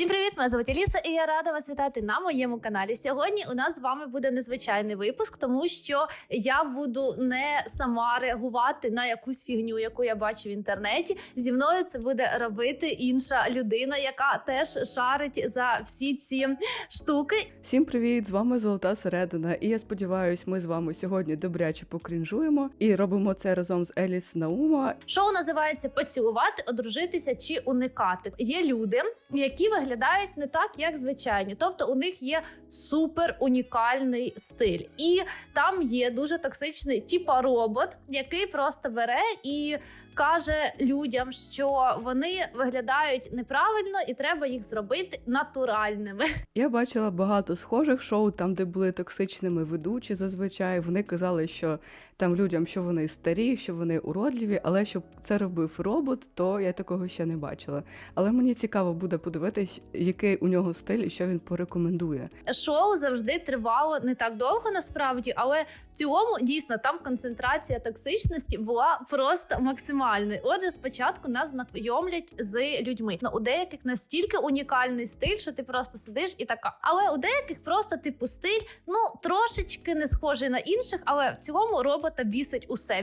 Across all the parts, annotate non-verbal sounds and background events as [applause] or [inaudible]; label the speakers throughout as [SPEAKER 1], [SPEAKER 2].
[SPEAKER 1] Всім привіт! Мене звуть Аліса, і я рада вас вітати на моєму каналі. Сьогодні у нас з вами буде незвичайний випуск, тому що я буду не сама реагувати на якусь фігню, яку я бачу в інтернеті. Зі мною це буде робити інша людина, яка теж шарить за всі ці штуки.
[SPEAKER 2] Всім привіт! З вами Золота Середина. І я сподіваюсь, ми з вами сьогодні добряче покрінжуємо і робимо це разом з Еліс Наума.
[SPEAKER 1] Шоу називається Поцілувати, одружитися чи уникати. Є люди, які виглядають не так, як звичайні. Тобто у них є супер унікальний стиль, і там є дуже токсичний типа робот, який просто бере і каже людям, що вони виглядають неправильно, і треба їх зробити натуральними.
[SPEAKER 2] Я бачила багато схожих шоу, там, де були токсичними ведучі. Зазвичай вони казали, що там людям, що вони старі, що вони уродливі, але щоб це робив робот, то я такого ще не бачила. Але мені цікаво буде подивитись, який у нього стиль і що він порекомендує.
[SPEAKER 1] Шоу завжди тривало не так довго, насправді, але в цілому дійсно там концентрація токсичності була просто максимальною. Отже, спочатку нас знайомлять з людьми. Ну, у деяких настільки унікальний стиль, що ти просто сидиш і така. Але у деяких просто типу стиль, ну трошечки не схожий на інших, але в цілому робота бісить усе.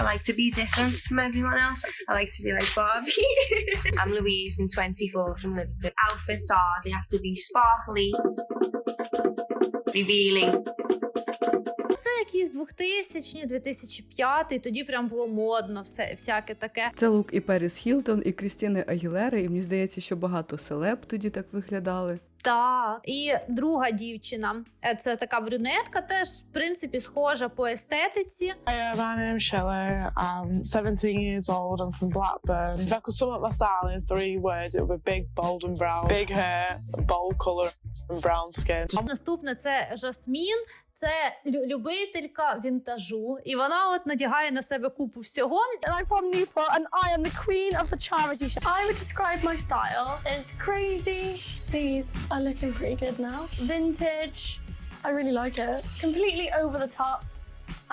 [SPEAKER 3] I like to be different from everyone else. I like to be like Barbie. [laughs] I'm Louise, I'm 24 from Liverpool. Outfits are, they have to be sparkly, revealing.
[SPEAKER 1] Це якісь 2000 2005 і тоді прям було модно все всяке таке.
[SPEAKER 2] Це лук і Періс Хілтон, і Крістіни Агілери, і мені здається, що багато селеб тоді так виглядали.
[SPEAKER 1] Так, і друга дівчина, е, це така брюнетка, теж в принципі схожа по естетиці.
[SPEAKER 4] Hi, my name's Shelley. I'm 17 years old. I'm from Blackburn. If I could sum up my style in three words, it would be big, bold, and brown. Big hair, bold colour, and brown skin.
[SPEAKER 1] Наступне це Жасмін, це лю- любителька вінтажу, і вона от надягає на себе купу всього.
[SPEAKER 5] and I'm from Newport, and I am the queen of the charity shop. I would describe my style as crazy. These are looking pretty good now. Vintage. I really like it. Completely over the top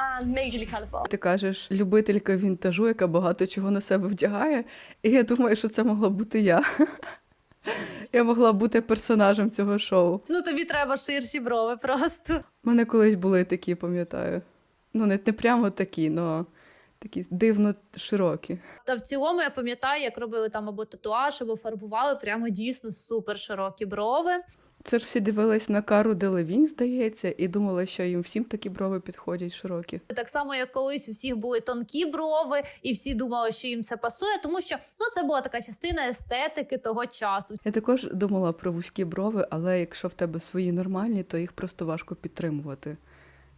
[SPEAKER 5] and majorly colourful.
[SPEAKER 2] Ти кажеш, любителька вінтажу, яка багато чого на себе вдягає. І я думаю, що це могла бути я. Я могла бути персонажем цього шоу.
[SPEAKER 1] Ну тобі треба ширші брови просто.
[SPEAKER 2] У мене колись були такі, пам'ятаю. Ну, не, не прямо такі, але такі дивно широкі.
[SPEAKER 1] Та в цілому я пам'ятаю, як робили там або татуаж, або фарбували прямо дійсно супер широкі брови.
[SPEAKER 2] Це ж всі дивились на кару Делевін, здається, і думали, що їм всім такі брови підходять широкі.
[SPEAKER 1] Так само, як колись у всіх були тонкі брови, і всі думали, що їм це пасує, тому що ну це була така частина естетики того часу.
[SPEAKER 2] Я також думала про вузькі брови, але якщо в тебе свої нормальні, то їх просто важко підтримувати,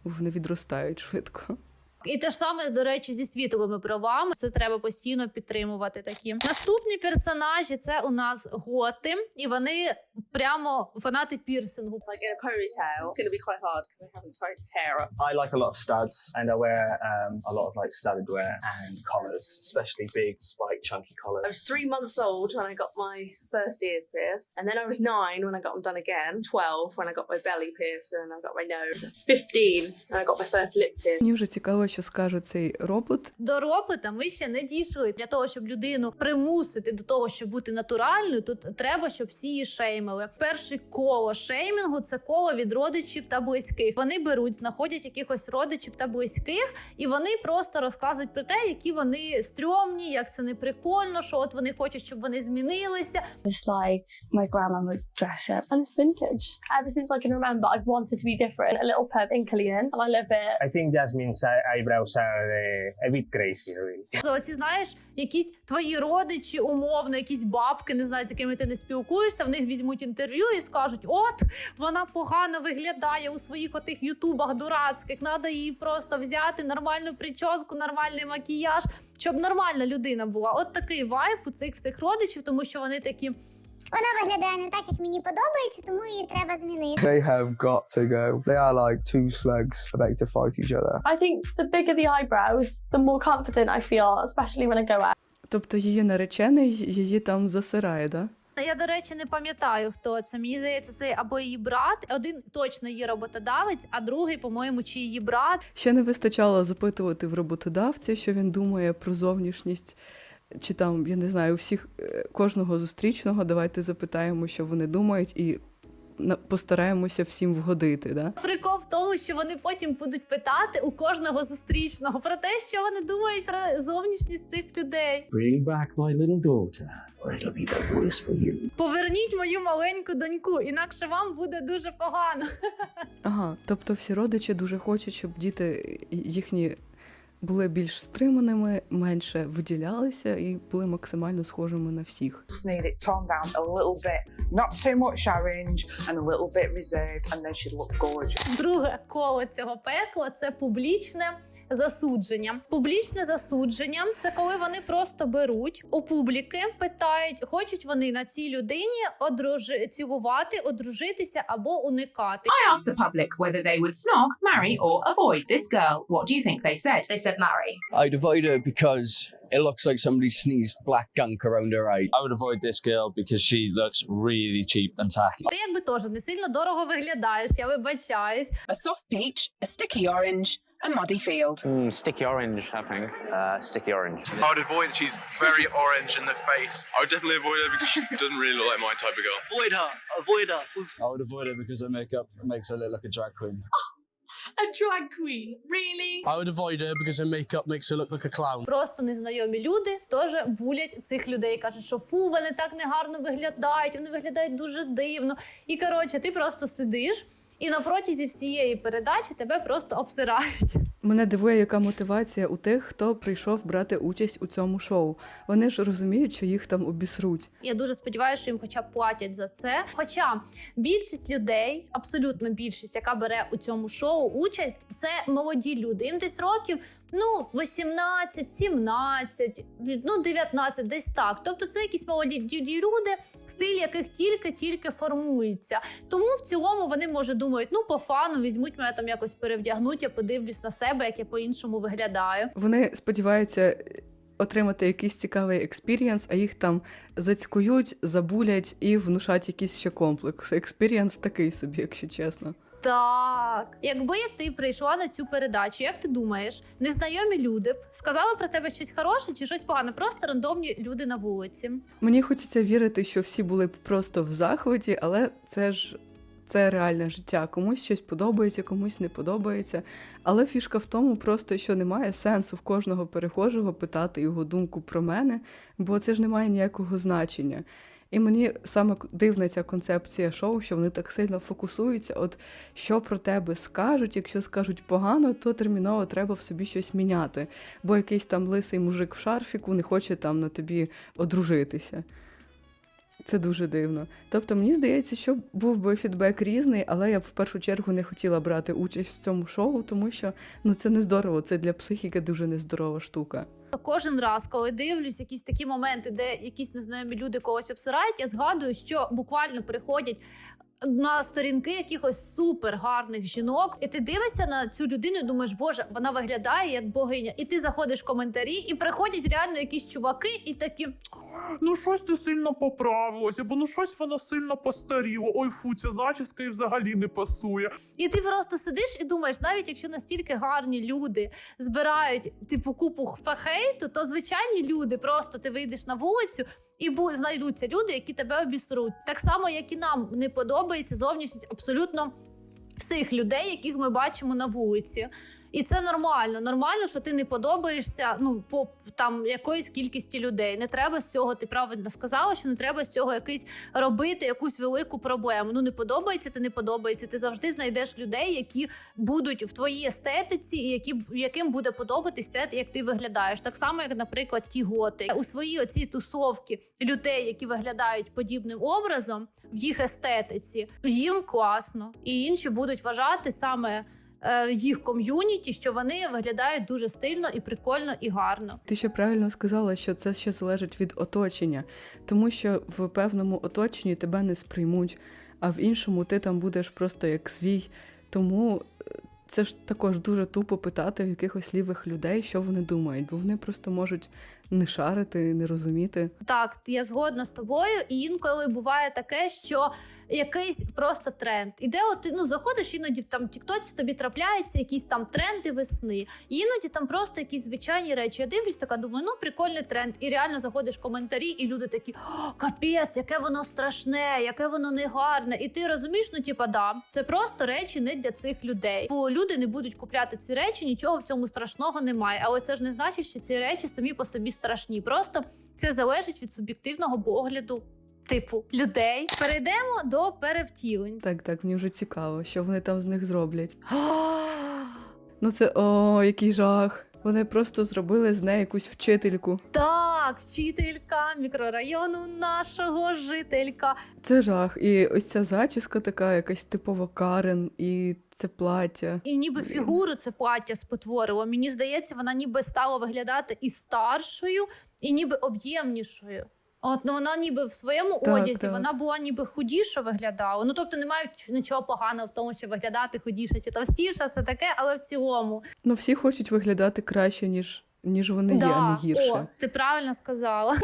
[SPEAKER 2] вони відростають швидко.
[SPEAKER 1] І те ж саме, до речі, зі світовими бровами. Це треба постійно підтримувати такі. Наступні персонажі це у нас готи, і вони прямо фанати пірсингу.
[SPEAKER 6] like in a ponytail, it's be quite hard because I haven't tied his hair up.
[SPEAKER 7] I like a lot of studs and I wear um, a lot of like studded wear and collars, especially big, spiked, chunky collars.
[SPEAKER 6] I was three months old when I got my first ears pierced, and then I was nine when I got them done again, 12 when I got my belly pierced and I got my nose, 15 and I got my first lip pierced.
[SPEAKER 2] Мені вже цікаво, що скаже цей робот.
[SPEAKER 1] До робота ми ще не дійшли. Для того, щоб людину примусити до того, щоб бути натуральною, тут треба, щоб всі її шеймили. Перше коло шеймінгу це коло від родичів та близьких. Вони беруть, знаходять якихось родичів та близьких, і вони просто розказують про те, які вони стрьомні, як це не прикольно, що от вони хочуть, щоб вони змінилися.
[SPEAKER 8] Just like my grandma would dress up.
[SPEAKER 5] And it's vintage. Ever since I can remember, I've wanted to be different. A little pub in Killian, and I love it.
[SPEAKER 7] I think Jasmine's eye- eyebrows are uh, a bit crazy, really.
[SPEAKER 1] Тобто, Оці знаєш, якісь твої родичі, умовно, якісь бабки, не знаю, з якими ти не спілкуєшся. В них візьмуть інтерв'ю і скажуть: от вона погано виглядає у своїх отих ютубах дурацьких. Треба її просто взяти нормальну прическу, нормальний макіяж, щоб нормальна людина була. От такий вайб у цих всіх родичів, тому що вони такі.
[SPEAKER 9] Вона виглядає не так, як мені подобається, тому її треба змінити.
[SPEAKER 10] They have got to go. They are like two slugs about to fight each other.
[SPEAKER 5] I think the bigger the eyebrows, the more confident I feel, especially when I go out.
[SPEAKER 2] Тобто її наречений її там засирає, да?
[SPEAKER 1] Я, до речі, не пам'ятаю, хто це. Мені здається, це або її брат. Один точно її роботодавець, а другий, по-моєму, чи її брат.
[SPEAKER 2] Ще не вистачало запитувати в роботодавця, що він думає про зовнішність чи там, я не знаю, всіх е, кожного зустрічного давайте запитаємо, що вони думають, і постараємося всім вгодити. Да?
[SPEAKER 1] Прикол в тому, що вони потім будуть питати у кожного зустрічного про те, що вони думають про зовнішність цих людей.
[SPEAKER 11] Bring back my little daughter, or it'll be the worse for you.
[SPEAKER 1] Поверніть мою маленьку доньку, інакше вам буде дуже погано. [laughs]
[SPEAKER 2] Ага, тобто всі родичі дуже хочуть, щоб діти їхні були більш стриманими, менше виділялися і були максимально схожими на всіх.
[SPEAKER 4] Just need it toned down a little bit, not too much orange and a little bit reserved, and then she'd look gorgeous.
[SPEAKER 1] Друге коло цього пекла це публічне. Засудження. Публічне засудження це коли вони просто беруть у публіки, питають, хочуть вони на цій людині одружи цілувати, одружитися або уникати.
[SPEAKER 12] I asked the public whether they would snog, marry, or avoid this girl. What do you think they said?
[SPEAKER 13] They said marry.
[SPEAKER 14] I'd avoid her because it looks like somebody sneezed black gunk around her eye.
[SPEAKER 15] I would avoid this girl because she looks really cheap and tacky.
[SPEAKER 1] Ти якби теж не сильно дорого виглядаєш, я вибачаюсь.
[SPEAKER 12] A soft peach, a sticky orange, a muddy field.
[SPEAKER 16] sticky orange, I think. Uh, sticky orange.
[SPEAKER 17] I would avoid that she's very orange in the face. I would definitely avoid her because she doesn't really look like my type of girl.
[SPEAKER 14] Avoid her. Avoid her. I would avoid her because her makeup makes her look like a drag queen.
[SPEAKER 5] A drag queen? Really?
[SPEAKER 14] I would avoid her because her makeup makes her look like a clown.
[SPEAKER 1] Просто незнайомі люди теж булять цих людей. кажуть, що фу, вони так негарно виглядають, вони виглядають дуже дивно. І коротше, ти просто сидиш, і на протязі всієї передачі тебе просто обсирають.
[SPEAKER 2] Мене дивує, яка мотивація у тих, хто прийшов брати участь у цьому шоу. Вони ж розуміють, що їх там обісруть.
[SPEAKER 1] Я дуже сподіваюся, що їм хоча б платять за це. Хоча більшість людей, абсолютно більшість, яка бере у цьому шоу участь, це молоді люди. Їм десь років ну 18, 17, ну 19, десь так. Тобто це якісь молоді люди, стиль яких тільки-тільки формується. Тому в цілому вони може думають, ну по фану візьмуть мене там якось перевдягнуть, я подивлюсь на себе, як я по-іншому виглядаю.
[SPEAKER 2] Вони сподіваються отримати якийсь цікавий експірієнс, а їх там зацькують, забулять і внушать якийсь ще комплекс. Експірієнс такий собі, якщо чесно.
[SPEAKER 1] Так, якби ти прийшла на цю передачу, як ти думаєш, незнайомі люди б сказали про тебе щось хороше чи щось погане? Просто рандомні люди на вулиці.
[SPEAKER 2] Мені хочеться вірити, що всі були б просто в захваті, але це ж це реальне життя. Комусь щось подобається, комусь не подобається. Але фішка в тому, просто що немає сенсу в кожного перехожого питати його думку про мене, бо це ж не має ніякого значення. І мені саме дивна ця концепція шоу, що вони так сильно фокусуються. От що про тебе скажуть, якщо скажуть погано, то терміново треба в собі щось міняти. Бо якийсь там лисий мужик в шарфіку не хоче там на тобі одружитися. Це дуже дивно. Тобто, мені здається, що був би фідбек різний, але я б в першу чергу не хотіла брати участь в цьому шоу, тому що ну це не здорово, це для психіки дуже нездорова штука.
[SPEAKER 1] Кожен раз, коли дивлюсь якісь такі моменти, де якісь незнайомі люди когось обсирають, я згадую, що буквально приходять. На сторінки якихось супер гарних жінок, і ти дивишся на цю людину, і думаєш, боже, вона виглядає як богиня. І ти заходиш в коментарі, і приходять реально якісь чуваки, і такі
[SPEAKER 17] Ну щось ти сильно поправилося, бо ну щось воно сильно постаріло. Ой, фу, ця зачіска і взагалі не пасує.
[SPEAKER 1] І ти просто сидиш і думаєш, навіть якщо настільки гарні люди збирають типу купу фахейту, то звичайні люди просто ти вийдеш на вулицю. І бу- знайдуться люди, які тебе обісруть. Так само, як і нам не подобається зовнішність абсолютно всіх людей, яких ми бачимо на вулиці. І це нормально. Нормально, що ти не подобаєшся ну по там якоїсь кількості людей. Не треба з цього. Ти правильно сказала, що не треба з цього якийсь робити якусь велику проблему. Ну не подобається, ти не подобається. Ти завжди знайдеш людей, які будуть в твоїй естетиці, і які яким буде подобатись те, як ти виглядаєш. Так само, як, наприклад, ті готи у своїй оцій тусовці людей, які виглядають подібним образом в їх естетиці, їм класно, і інші будуть вважати саме. Е, Їх ком'юніті, що вони виглядають дуже стильно і прикольно і гарно.
[SPEAKER 2] Ти ще правильно сказала, що це ще залежить від оточення, тому що в певному оточенні тебе не сприймуть, а в іншому ти там будеш просто як свій. Тому е, це ж також дуже тупо питати в якихось лівих людей, що вони думають, бо вони просто можуть не шарити, не розуміти.
[SPEAKER 1] Так, я згодна з тобою. І інколи буває таке, що якийсь просто тренд. Іде, от ти ну заходиш іноді в там Тіктоці тобі трапляються якісь там тренди весни. І іноді там просто якісь звичайні речі. Я дивлюсь, така думаю, ну прикольний тренд. І реально заходиш в коментарі, і люди такі: «О, капець, яке воно страшне, яке воно негарне. І ти розумієш, ну типа, да, це просто речі не для цих людей. Бо люди не будуть купляти ці речі, нічого в цьому страшного немає. Але це ж не значить, що ці речі самі по собі страшні. Просто це залежить від суб'єктивного погляду. Типу людей перейдемо до перевтілень.
[SPEAKER 2] Так, так, мені вже цікаво, що вони там з них зроблять. [gasps] Ну це о, який жах. Вони просто зробили з неї якусь вчительку.
[SPEAKER 1] Так, вчителька мікрорайону нашого жителька.
[SPEAKER 2] Це жах. І ось ця зачіска така, якась типова Карен, і це плаття.
[SPEAKER 1] І ніби фігуру це плаття спотворило. Мені здається, вона ніби стала виглядати і старшою, і ніби об'ємнішою. От ну вона ніби в своєму
[SPEAKER 2] Так,
[SPEAKER 1] одязі,
[SPEAKER 2] так.
[SPEAKER 1] вона була ніби худіша виглядала. Ну тобто немає нічого поганого в тому, що виглядати худіше чи товстіше, все таке, але в цілому.
[SPEAKER 2] Ну, всі хочуть виглядати краще, ніж, ніж вони є, а не гірше.
[SPEAKER 1] О, ти правильно сказала.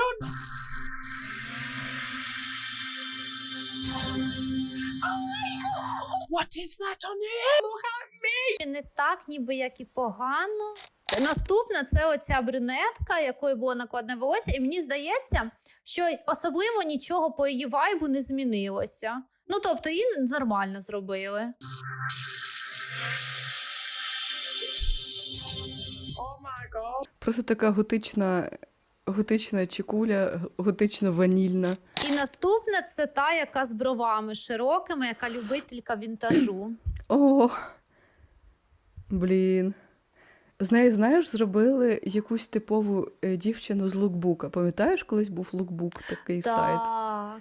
[SPEAKER 13] What is that on your? Look at me!
[SPEAKER 1] Не так, ніби як і погано. Наступна це оця брюнетка, якою було накладне волосся, і мені здається, що особливо нічого по її вайбу не змінилося. Ну тобто її нормально зробили.
[SPEAKER 2] Просто така готична, готична чекуля, готично ванільна.
[SPEAKER 1] І наступна це та, яка з бровами широкими, яка любителька вінтажу.
[SPEAKER 2] О, блін. З неї, знаєш, зробили якусь типову е, дівчину з лукбука. Пам'ятаєш, колись був лукбук, такий сайт?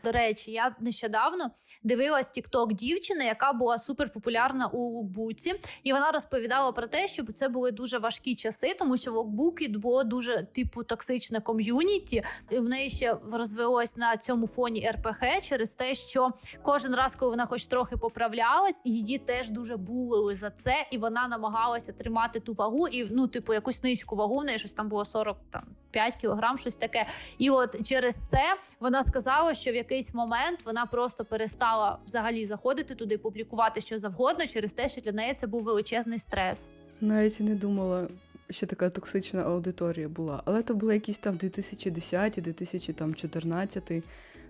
[SPEAKER 1] До речі, я нещодавно дивилась TikTok дівчини, яка була суперпопулярна у лукбуці, і вона розповідала про те, що це були дуже важкі часи, тому що в лукбукі було дуже типу токсичне ком'юніті. І в неї ще розвелось на цьому фоні РПГ через те, що кожен раз, коли вона хоч трохи поправлялась, її теж дуже булили за це, і вона намагалася тримати ту вагу і ну, типу, якусь низьку вагу. В неї щось там було 40 там 5 кілограм, щось таке. І от через це вона сказала, що в якийсь момент вона просто перестала взагалі заходити туди, публікувати що завгодно, через те, що для неї це був величезний стрес.
[SPEAKER 2] Навіть не думала, що така токсична аудиторія була. Але то були якісь там 2010, 2014,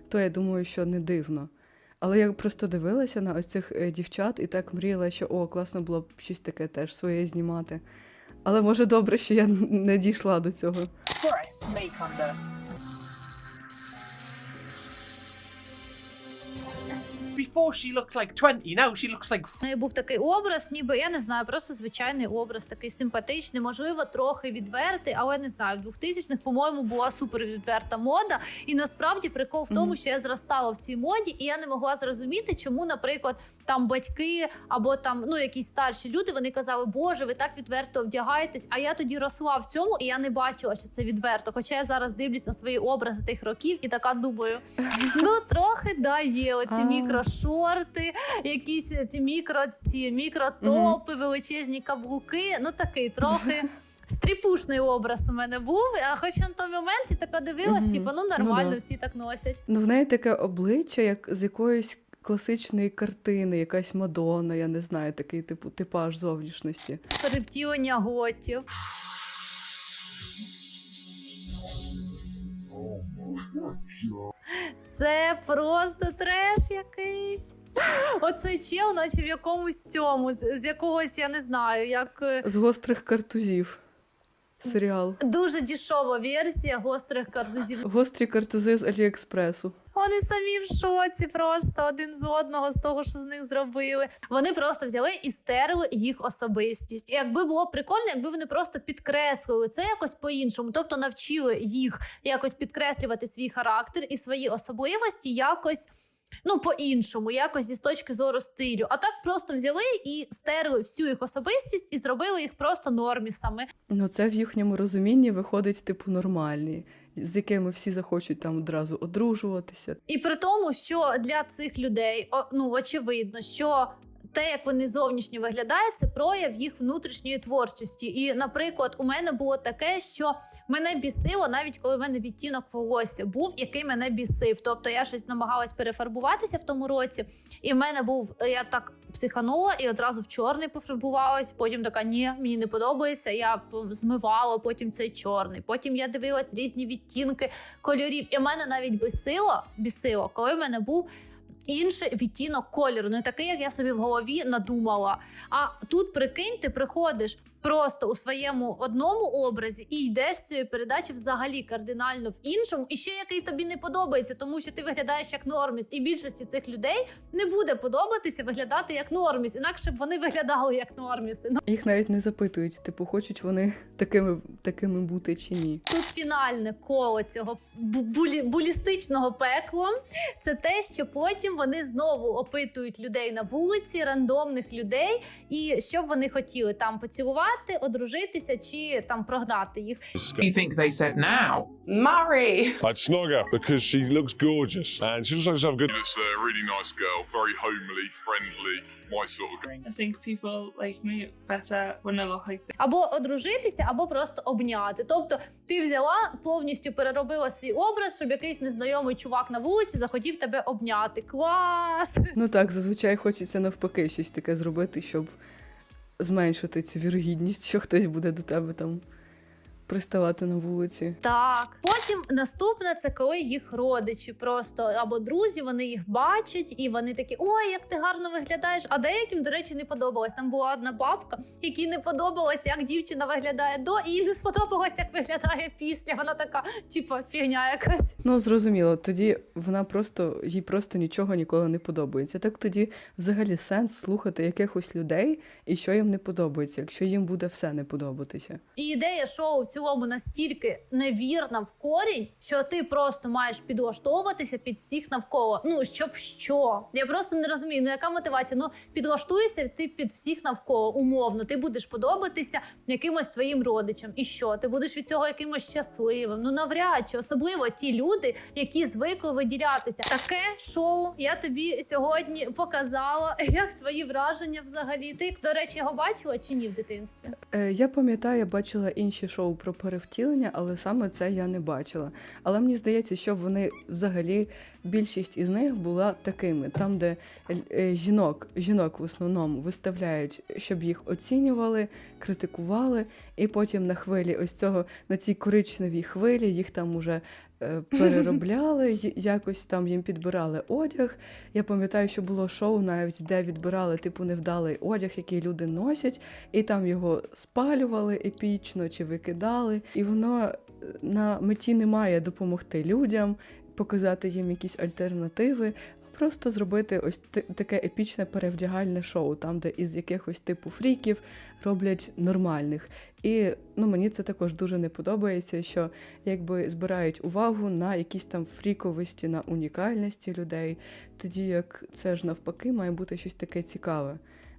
[SPEAKER 2] то я думаю, що не дивно. Але я просто дивилася на ось цих е, дівчат і так мріяла, що о, класно було б щось таке теж своє знімати. Але може добре, що я не дійшла до цього.
[SPEAKER 13] Before she looked like 20, now she looks like
[SPEAKER 1] В неї був такий образ, ніби я не знаю, просто звичайний образ, такий симпатичний, можливо, трохи відвертий, але не знаю. В 2000-х, по-моєму, була супер відверта мода. І насправді прикол в тому, що я зростала в цій моді, і я не могла зрозуміти, чому, наприклад, там батьки або там ну якісь старші люди вони казали, Боже, ви так відверто вдягаєтесь. А я тоді росла в цьому, і я не бачила, що це відверто. Хоча я зараз дивлюсь на свої образи тих років і така думаю, ну трохи да є оці
[SPEAKER 2] А.
[SPEAKER 1] мікрошорти, якісь ці мікро ці мікротопи, величезні каблуки. Ну такий трохи. Стріпушний образ у мене був, а хоч на той момент я така дивилась, типу, ну
[SPEAKER 2] Ну
[SPEAKER 1] нормально,
[SPEAKER 2] да.
[SPEAKER 1] всі так носять.
[SPEAKER 2] Ну, в неї таке обличчя, як з якоїсь класичної картини, якась Мадонна, я не знаю, такий типу типаж зовнішності.
[SPEAKER 1] Перевтілення готів. Це просто треш якийсь. Оцей чел, наче в якомусь цьому, з, з якогось, я не знаю, як е,
[SPEAKER 2] З гострих картузів. Серіал.
[SPEAKER 1] дуже дішова версія гострих картузів.
[SPEAKER 2] Гострі картузи з Аліекспресу.
[SPEAKER 1] Вони самі в шоці просто один з одного з того, що з них зробили. Вони просто взяли і стерли їх особистість. І якби було прикольно, якби вони просто підкреслили це якось по-іншому, тобто навчили їх якось підкреслювати свій характер і свої особливості якось. Ну, по-іншому, якось зі точки зору стилю. А так просто взяли і стерли всю їх особистість і зробили їх просто нормісами.
[SPEAKER 2] Ну, це в їхньому розумінні виходить, типу, нормальні, з якими всі захочуть там одразу одружуватися.
[SPEAKER 1] І при тому, що для цих людей ну очевидно, що те, як вони зовнішньо виглядають, це прояв їх внутрішньої творчості. І, наприклад, у мене було таке, що мене бісило, навіть коли в мене відтінок волосся був, який мене бісив. Тобто я щось намагалась перефарбуватися в тому році, і в мене був я так психанула і одразу в чорний пофарбувалась. Потім така ні, мені не подобається. Я змивала потім цей чорний. Потім я дивилась різні відтінки кольорів. І в мене навіть бісило, бісило, коли в мене був. Інший відтінок кольору, не такий, як я собі в голові надумала. А тут прикинь, ти приходиш просто у своєму одному образі і йдеш з цієї передачі взагалі кардинально в іншому, і ще який тобі не подобається, тому що ти виглядаєш як норміс, і більшості цих людей не буде подобатися виглядати як норміс, інакше б вони виглядали як норміси. Ну,
[SPEAKER 2] Їх навіть не запитують, типу, хочуть вони такими, такими бути чи ні.
[SPEAKER 1] Тут фінальне коло цього бу- булі, булістичного пекла. Це те, що потім вони знову опитують людей на вулиці, рандомних людей, і що б вони хотіли там поцілувати, одружитися чи там прогнати їх.
[SPEAKER 12] Do you think they said now?
[SPEAKER 18] Marry.
[SPEAKER 19] I'd snog her because she looks gorgeous and she also have good.
[SPEAKER 17] It's a really nice girl, very homely, friendly, my sort of girl.
[SPEAKER 20] I think people like me better when I look like this.
[SPEAKER 1] Або одружитися, або просто обняти. Тобто, ти взяла повністю переробила свій образ, щоб якийсь незнайомий чувак на вулиці захотів тебе обняти. Клас!
[SPEAKER 2] Ну так, зазвичай хочеться навпаки щось таке зробити, щоб зменшити цю вірогідність, що хтось буде до тебе там приставати на вулиці.
[SPEAKER 1] Так, потім наступне це коли їх родичі просто або друзі, вони їх бачать, і вони такі: ой, як ти гарно виглядаєш. А деяким, до речі, не подобалось. Там була одна бабка, якій не подобалось, як дівчина виглядає до, і їй не сподобалось, як виглядає після. Вона така, типу, фігня якась.
[SPEAKER 2] Ну, зрозуміло, тоді вона просто їй просто нічого ніколи не подобається. Так тоді взагалі сенс слухати якихось людей і що їм не подобається, якщо їм буде все не подобатися.
[SPEAKER 1] І ідея шоу цілому настільки невірна в корінь, що ти просто маєш підлаштовуватися під всіх навколо. Ну щоб що? Я просто не розумію. Ну яка мотивація? Ну підлаштуєшся ти під всіх навколо умовно. Ти будеш подобатися якимось твоїм родичам. І що? Ти будеш від цього якимось щасливим? Ну навряд чи особливо ті люди, які звикли виділятися. Таке шоу я тобі сьогодні показала. [laughs] Як твої враження взагалі? Ти до речі, його бачила чи ні в дитинстві?
[SPEAKER 2] Е, я пам'ятаю, я бачила інші шоу про перевтілення, але саме це я не бачила. Але мені здається, що вони взагалі більшість із них була такими, там, де е, жінок, жінок в основному виставляють, щоб їх оцінювали, критикували, і потім на хвилі ось цього на цій коричневій хвилі їх там уже. Е, [laughs] Переробляли, якось там їм підбирали одяг. Я пам'ятаю, що було шоу навіть, де відбирали типу невдалий одяг, який люди носять, і там його спалювали епічно чи викидали. І воно е, на меті не має допомогти людям, показати їм якісь альтернативи. Просто зробити ось таке епічне перевдягальне шоу, там, де із якихось типу фріків роблять нормальних. І ну, мені це також дуже не подобається, що якби збирають увагу на якісь там фріковості, на унікальності людей, тоді як це ж навпаки має бути щось таке цікаве,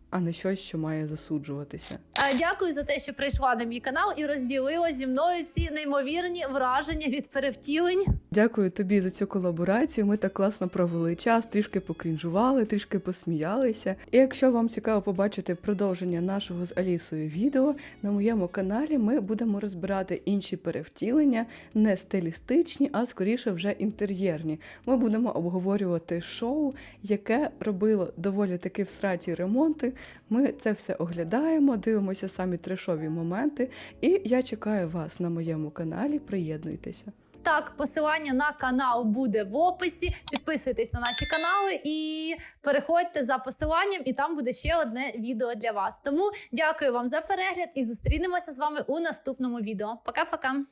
[SPEAKER 2] а не щось, що має засуджуватися.
[SPEAKER 1] Дякую за те, що прийшла на мій канал і розділила зі мною ці неймовірні враження від перевтілень.
[SPEAKER 2] Дякую тобі за цю колаборацію. Ми так класно провели час, трішки покрінжували, трішки посміялися. І якщо вам цікаво побачити продовження нашого з Алісою відео на моєму каналі, ми будемо розбирати інші перевтілення, не стилістичні, а скоріше вже інтер'єрні. Ми будемо обговорювати шоу, яке робило доволі таки всраті ремонти. Ми це все оглядаємо, дивимося самі трешові моменти. І я чекаю вас на моєму каналі. Приєднуйтеся.
[SPEAKER 1] Так, посилання на канал буде в описі. Підписуйтесь на наші канали і переходьте за посиланням, і там буде ще одне відео для вас. Тому дякую вам за перегляд і зустрінемося з вами у наступному відео. Пока-пока!